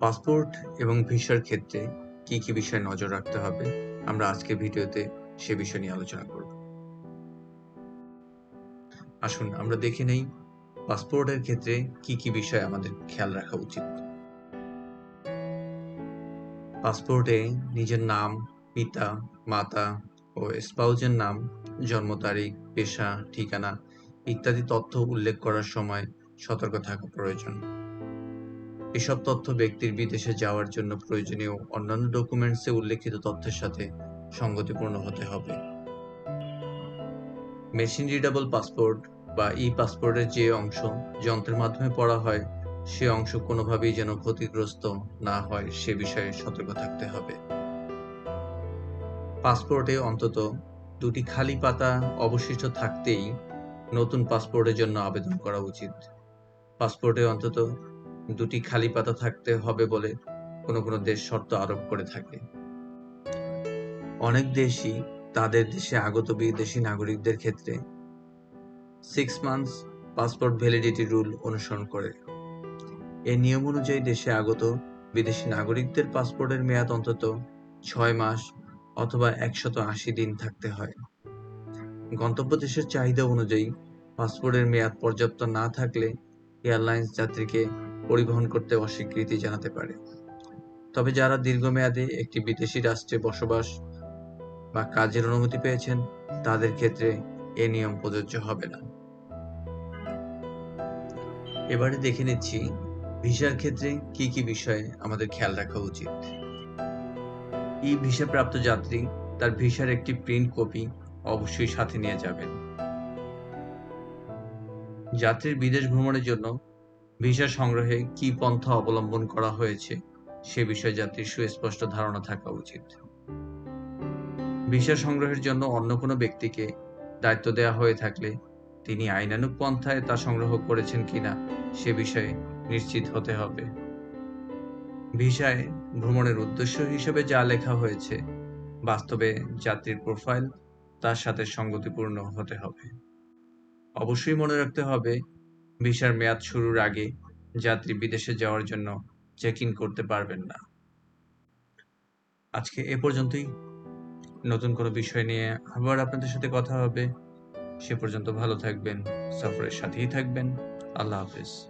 Passport এবং ভিসার ক্ষেত্রে কি কি বিষয়ে নজর রাখতে হবে? আমরা আজকের ভিডিওতে সে বিষয় নিয়ে আলোচনা করব। আসুন, আমরা দেখে নেই পাসপোর্টের ক্ষেত্রে কি কি বিষয় আমাদের খেয়াল রাখা উচিত। পাসপোর্টে নিজের নাম, পিতা, মাতা ও স্পাউজের নাম, জন্ম তারিখ, পেশা, ঠিকানা ইত্যাদি তথ্য উল্লেখ করার সময় সতর্ক থাকা প্রয়োজন। এসব তথ্য ব্যক্তির বিদেশে যাওয়ার জন্য প্রয়োজনীয় অন্যান্য ডকুমেন্টসে উল্লেখিত তথ্যের সাথে সঙ্গতিপূর্ণ হতে হবে। মেশিন রিডাবল পাসপোর্ট বা ই পাসপোর্টের যে অংশ যন্ত্রের মাধ্যমে পড়া হয়, সে অংশ কোনোভাবেই যেন ক্ষতিগ্রস্ত না হয়, সে বিষয়ে সতর্ক থাকতে হবে। পাসপোর্টে অন্তত দুটি খালি পাতা অবশিষ্ট থাকতেই নতুন পাসপোর্টের জন্য আবেদন করা উচিত। পাসপোর্টে অন্তত দুটি খালি পাতা থাকতে হবে বলে কোনো কোনো দেশ শর্ত আরোপ করে থাকে। অনেক দেশই তাদের দেশে আগত বিদেশি নাগরিকদের ক্ষেত্রে six months passport validity rule অনুসরণ করে। এই নিয়ম অনুযায়ী দেশে আগত বিদেশি নাগরিকদের পাসপোর্টের মেয়াদ অন্তত ছয় মাস অথবা একশত আশি দিন থাকতে হয়। গন্তব্য দেশের চাহিদা অনুযায়ী পাসপোর্টের মেয়াদ পর্যাপ্ত না থাকলে এয়ারলাইন্স যাত্রীকে পরিবহন করতে অস্বীকৃতি জানাতে পারে। তবে যারা দীর্ঘমেয়াদে একটি বিদেশি রাষ্ট্রে বসবাস বা কাজের অনুমতি পেয়েছেন, তাদের ক্ষেত্রে এ নিয়ম প্রযোজ্য হবে না। এবারে দেখে নিচ্ছি, ভিসার ক্ষেত্রে কি কি বিষয়ে আমাদের খেয়াল রাখা উচিত। ই ভিসা প্রাপ্ত যাত্রী তার ভিসার একটি প্রিন্ট কপি অবশ্যই সাথে নিয়ে যাবেন। যাত্রীর বিদেশ ভ্রমণের জন্য ভিসা সংগ্রহে কি পন্থা অবলম্বন করা হয়েছে, সে বিষয়ে যাত্রীর সুস্পষ্ট ধারণা থাকা উচিত। ভিসা সংগ্রহের জন্য অন্য কোনো ব্যক্তিকে দায়িত্ব দেওয়া হয়ে থাকলে তিনি আইনানুগ পন্থায় তা সংগ্রহ করেছেন কিনা, সে বিষয়ে নিশ্চিত হতে হবে। ভিসায় ভ্রমণের উদ্দেশ্য হিসেবে যা লেখা হয়েছে, বাস্তবে যাত্রীর প্রোফাইল তার সাথে সঙ্গতিপূর্ণ হতে হবে। অবশ্যই মনে রাখতে হবে, ভিসার মেয়াদ শুরুর আগে যাত্রী বিদেশে যাওয়ার জন্য চেক ইন করতে পারবেন না। আজকে এ পর্যন্তই। নতুন কোনো বিষয় নিয়ে আবার আপনাদের সাথে কথা হবে। সে পর্যন্ত ভালো থাকবেন, সফরের সাথেই থাকবেন। আল্লাহ হাফিজ।